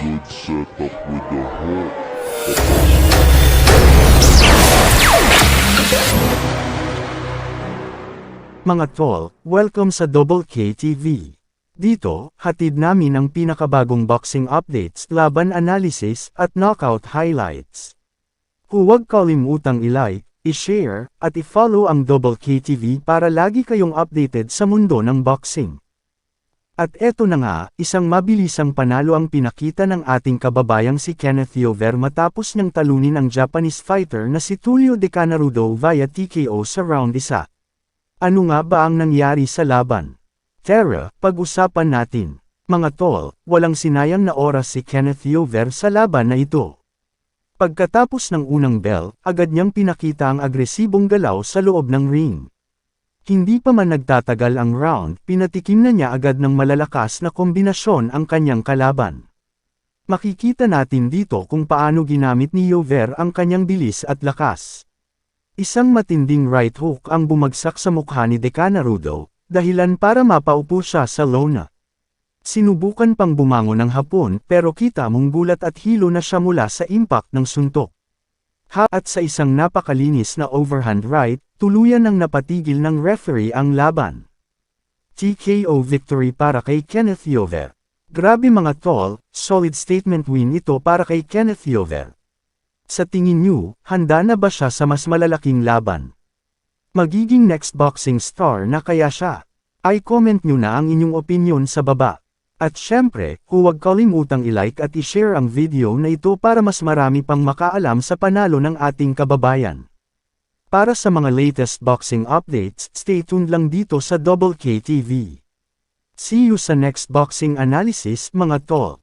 good setup with the Hulk. Mga tol, welcome sa Double K TV. Dito, hatid namin ang pinakabagong boxing updates, laban analysis, at knockout highlights. Huwag kalimutang i-like, i-share, at i-follow ang Double K TV para lagi kayong updated sa mundo ng boxing. At eto na nga, isang mabilisang panalo ang pinakita ng ating kababayang si Kenneth Yover matapos niyang talunin ang Japanese fighter na si Tulio De Canarudo via TKO sa round 1. Ano nga ba ang nangyari sa laban? Tara, pag-usapan natin. Mga tol, walang sinayang na oras si Kenneth Yover sa laban na ito. Pagkatapos ng unang bell, agad niyang pinakita ang agresibong galaw sa loob ng ring. Hindi pa man nagtatagal ang round, pinatikim na niya agad ng malalakas na kombinasyon ang kanyang kalaban. Makikita natin dito kung paano ginamit ni Yover ang kanyang bilis at lakas. Isang matinding right hook ang bumagsak sa mukha ni Decanarudo, dahilan para mapaupo siya sa lona. Sinubukan pang bumangon ng hapon pero kita mong gulat at hilo na siya mula sa impact ng suntok. Ha at sa isang napakalinis na overhand right, tuluyan ng napatigil ng referee ang laban. TKO victory para kay Kenneth Yover. Grabe mga tol, solid statement win ito para kay Kenneth Yover. Sa tingin niyo, handa na ba siya sa mas malalaking laban? Magiging next boxing star na kaya siya? Ay comment nyo na ang inyong opinion sa baba. At syempre, huwag kalimutang i-like at i-share ang video na ito para mas marami pang makaalam sa panalo ng ating kababayan. Para sa mga latest boxing updates, stay tuned lang dito sa Double K TV. See you sa next boxing analysis mga tol.